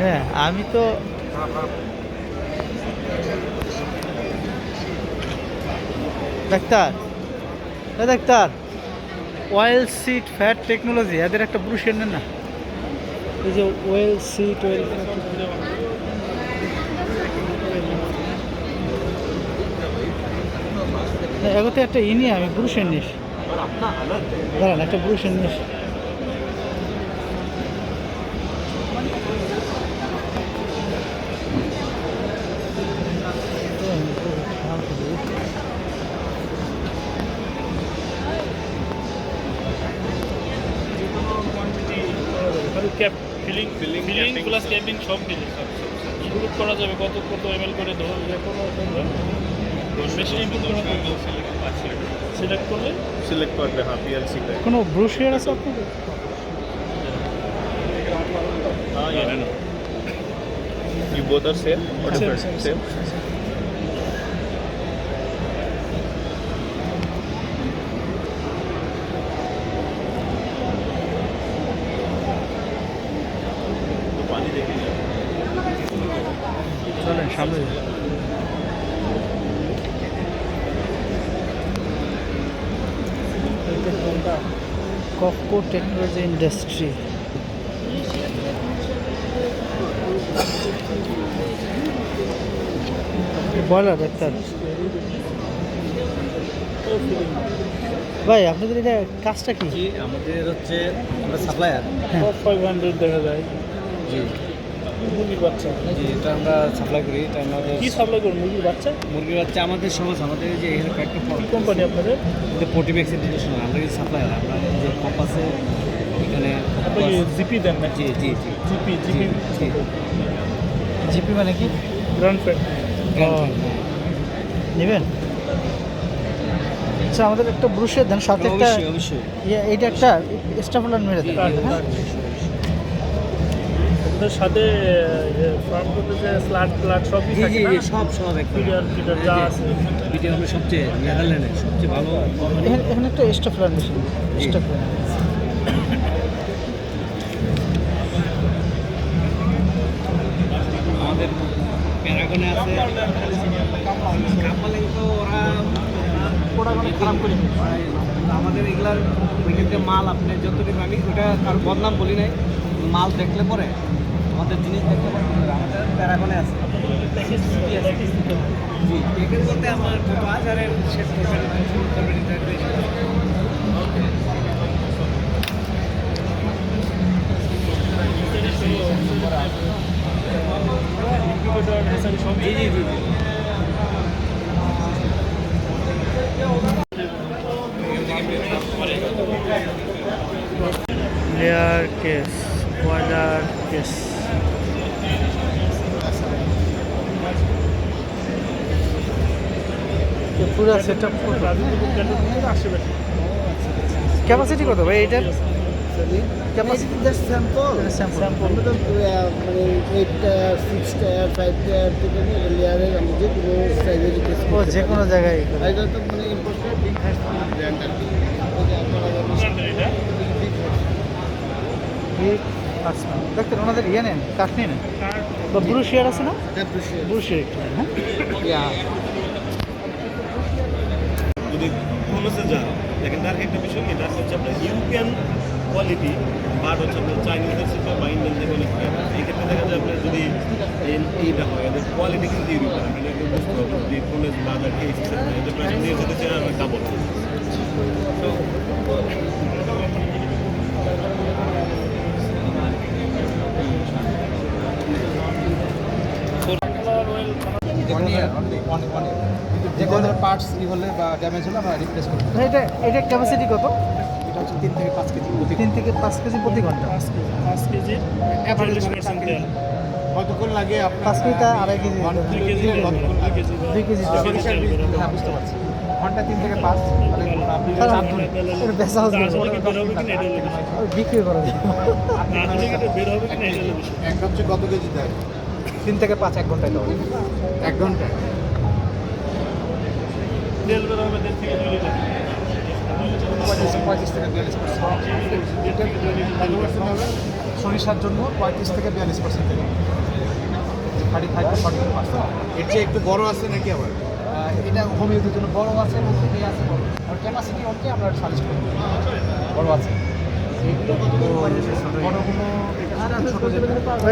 হ্যাঁ আমি তো ডাক্তার ডাক্তার ওয়েল সিট ফ্যাট টেকনোলজি এদের একটা ব্রুশের নেন না। এই যে ওয়েল সিট ওয়েল এগোতে একটা ইনি আমি ব্রুশের নিস। দাঁড়ান, একটা ব্রুশের নিস। Cap filling filling filling plus capping সব ফিলিং শুরু করা যাবে কত কত এম এল করে ধর ইয়ে করো বেশি এম সিলেক্ট করলে? সিলেক্ট করবে হ্যাঁ পিএলসি কোনো ব্রুশের আছে আপনাদের? হ্যাঁ না। You both are same কপকো টেকনোলজি ইন্ডাস্ট্রি। বলা ডাক্তার ভাই আপনাদের এটা কাজটা কি? জি আমাদের হচ্ছে আমরা সাপ্লায়ার। ফাইভ হান্ড্রেড দেখা যায়। জি। মুরগির বাচ্চা? জি এটা আমরা সাপ্লাই করি এটা আমাদের কি সাপ্লাই করুন মুরগির বাচ্চা? মুরগির বাচ্চা আমাদের সহজ আমাদের যে এখানে কয়েকটা কোম্পানি আপনাদের? পোটিমেক্স ইন্টারন্যাশনাল আমরা কিন্তু সাপ্লায়ার আমরা এই যে কম্পাসে এখানে জিপি দেন নাকি? জি জি জি। জিপি জিপি জি। জিপি মানে কি? গ্রান্ড ফ্যাট Grand নেবেন? আচ্ছা আমাদের একটা ব্রুশের দেন সাথে। একটা অবশ্যই। অবশ্যই ইয়ে, এইটা একটা স্টাফলার মেরে দেন হ্যাঁ? ওদের সাথে ফার্ম করতে যে স্লাট ফ্লাট সবই থাকে না? সব সব একটা ফিডার ফিডার যা আছে। ভিডিও আমরা সবচেয়ে নেদারল্যান্ডের সবচেয়ে ভালো এখানে এখানে একটা আমাদের প্যারাগনে আছে। কাপালে তো ওরা পোড়াগুলো খারাপ করে আমাদের এগুলার ওইখানকার মাল আপনি যতটুকু আমি ওটা কার বদনাম বলি নাই। মাল দেখলে পরে আমাদের জিনিস দেখলে পরে। আমাদের প্যারাগনে আছে জি এখানে বলতে আমার বাজারের শেষ করবেন করবেন এটা জি জি জি জি লেয়ার কেস বয়লার কেস পুরো সেট আপ ক্যাপাসিটি কত ভাই এটার? ক্যাপাসিটি জাস্ট স্যাম্পল স্যাম্পল মানে এইট সিক্স ফাইভ লেয়ারের যে কোনো সাইজের ও যে কোনো জায়গায় এটা তো মানে ইম্পোর্টেড বিগ ব্র্যান্ড আর আচ্ছা দেখতে ওনাদের ইয়ে নেন কাঠ নিয়ে নেন। বা ব্রু শেয়ার আছে না? ব্রু শেয়ার একটু হ্যাঁ? যদি কমেছে যান দেখেন তার একটা বিষয় কি, তার হচ্ছে আপনার ইউরোপিয়ান কোয়ালিটি বাট হচ্ছে আপনার চাইনিজের সাথে বা ইন্ডিয়ান যে কোয়ালিটি এই ক্ষেত্রে দেখা যায় আপনার যদি এই- এইটা হয়, এদের কোয়ালিটি কিন্তু ইউরোপিয়ান আপনাকে বুঝতে হবে যদি কলেজ বাজার এই এদের প্রাইস নিয়ে যেতে চান আপনার ডাবল ইয়ার ওয়ান ওয়ান যে কোনো পার্টস ই হলে বা ড্যামেজ হলে আমরা রিপ্লেস করি এটা এটা ক্যাপাসিটি কত? এটা হচ্ছে তিন থেকে পাঁচ কেজি প্রতি তিন থেকে পাঁচ কেজি প্রতি ঘণ্টা। পাঁচ কেজি তেল কতক্ষণ লাগে আপনার পাঁচ কেজি তা আড়াই কেজি দুই কেজি দুই কেজি কেজি দুই কেজি হ্যাঁ বুঝতে পারছি। ঘণ্টা তিন থেকে পাঁচ বেচা হবে বিক্রি করা। এক হচ্ছে কত কেজি দেয়? তিন থেকে পাঁচ এক ঘন্টায় দেওয়া এক ঘণ্টা তেল বের হবে দেড় থেকে দুই লিটার পঁয়ত্রিশ থেকে বিয়াল্লিশ পার্সেন্ট থেকে সরিষার জন্য পঁয়ত্রিশ থেকে বিয়াল্লিশ percent thirty five to forty percent এর চেয়ে একটু বড় আছে নাকি আবার? এটা হোম ইউজের জন্য বড় আছে এবং এই আছে বড় আর ক্যাপাসিটি অনুযায়ী আমরা সাজেস্ট করব বড় আছে।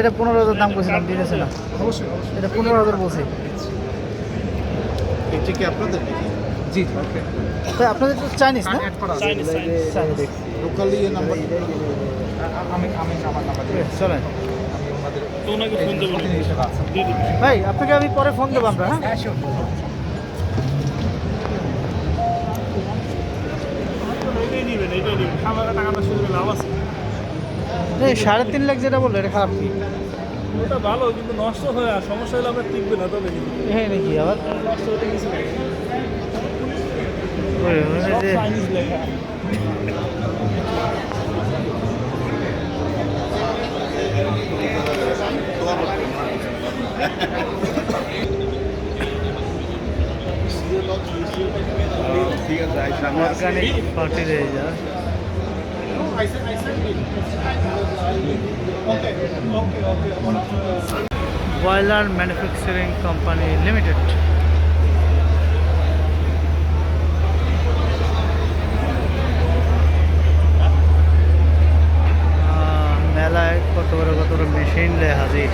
এটা পনেরো হাজার দাম করছিলাম দিতেছে না? অবশ্যই এটা পনেরো হাজার বলছি। এর চেয়ে কি আপনাদের জি তো আপনাদের তো চাইনিজ না? Chinese Chinese Chinese locally number আমি আমি আমার নাম্বার চলেন। ভাই আপনাকে আমি পরে ফোন দেবো আমরা হ্যাঁ? হ্যাঁ সাড়ে তিন লাখ যেটা বলল এটা খারাপ কি? ওটা ভালো কিন্তু নষ্ট হয়ে আর সমস্যা হলে আপনার টিকবে না তবে হ্যাঁ নাকি আবার? নষ্ট হতে কিছু নেই ওই, ওই সব যে চাইনিজ লেখা ঠিক আছে আইসা organic fertilizer boiler manufacturing company limited মেলায় কত বড় কত বড় মেশিন হাজির?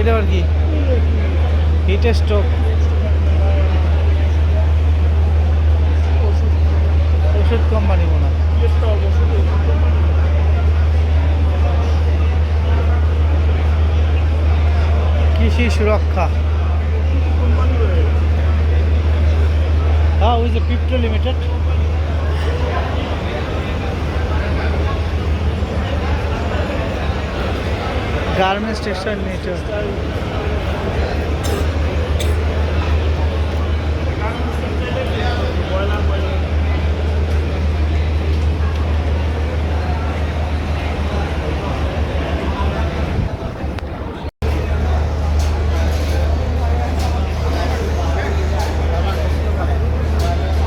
এটা আর কি? হিট স্ট্রোক ওষুধ কোম্পানি মনে হয়। কৃষি সুরক্ষা। হ্যাঁ ওই যে পিপ্টো লিমিটেড গার্মেন্টস টেক্সটাইল লিমিটেড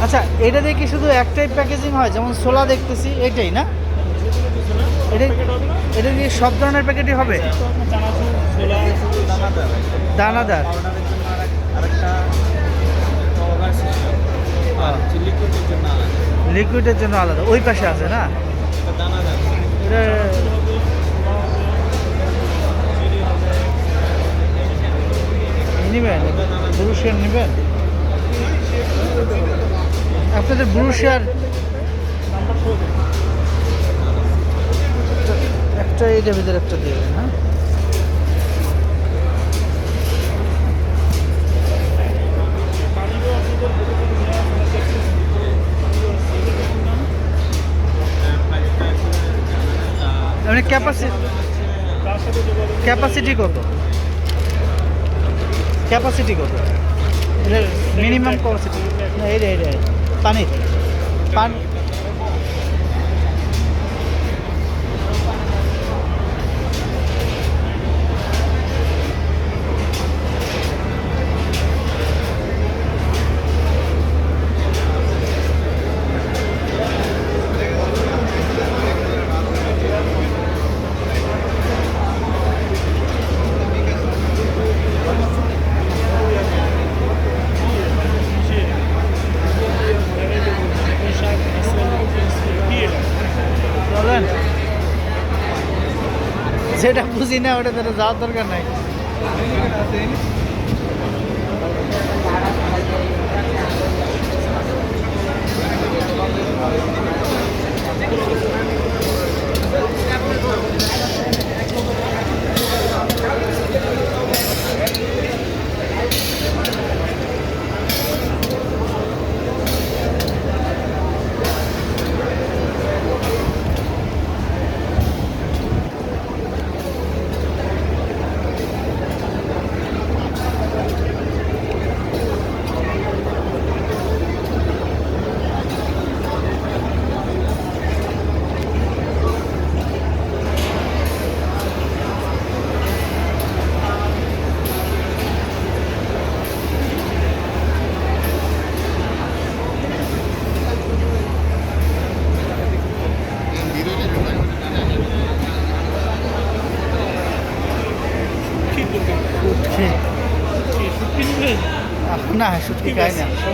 আচ্ছা এটা কি শুধু একটাই প্যাকেজিং হয়? যেমন সোলা দেখতেছি, এটাই না? এটা এটা দিয়ে সব ধরনের প্যাকেটই হবে? দানাদার। লিকুইডের জন্য আলাদা। ওই পাশে আছে না? এটা ব্রুশিয়ার নেবেন? আপনাদের ব্রুশিয়ার একটা এইটা ভিতরে একটা দিয়ে হ্যাঁ? মানে ক্যাপাসিটি ক্যাপাসিটি কত? ক্যাপাসিটি কত? মিনিমাম ক্যাপাসিটি না, এই রে এই পানি। পানি বুঝি না ওটা তাহলে যাওয়ার দরকার নাই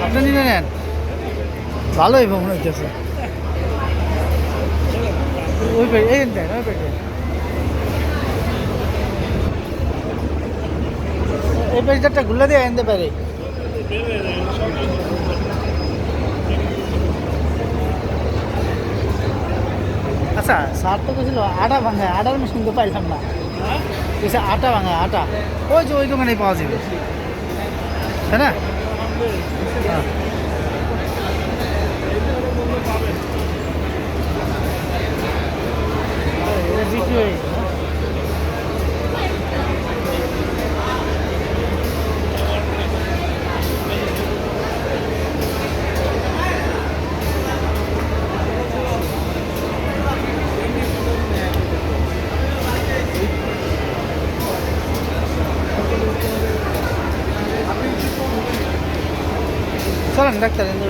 আপনি নিয়ে নেন। ভালোই ভ্রমণ হইতেছে। ওই পেটে এই দেন, ওই পেটে এই পেজটা ঘুরলে দিয়ে আনতে পারে। আচ্ছা স্যার তো কেছিল আটা ভাঙা, আটার মেশিন তো পাইলাম না। আটা ভাঙা, আটা। ওই যে ওই দোকানে পাওয়া যাবে। তাই না? বিক্রি হয়ে গেছে, না? চলেন ডাক্তার ইন্দু ইন্দু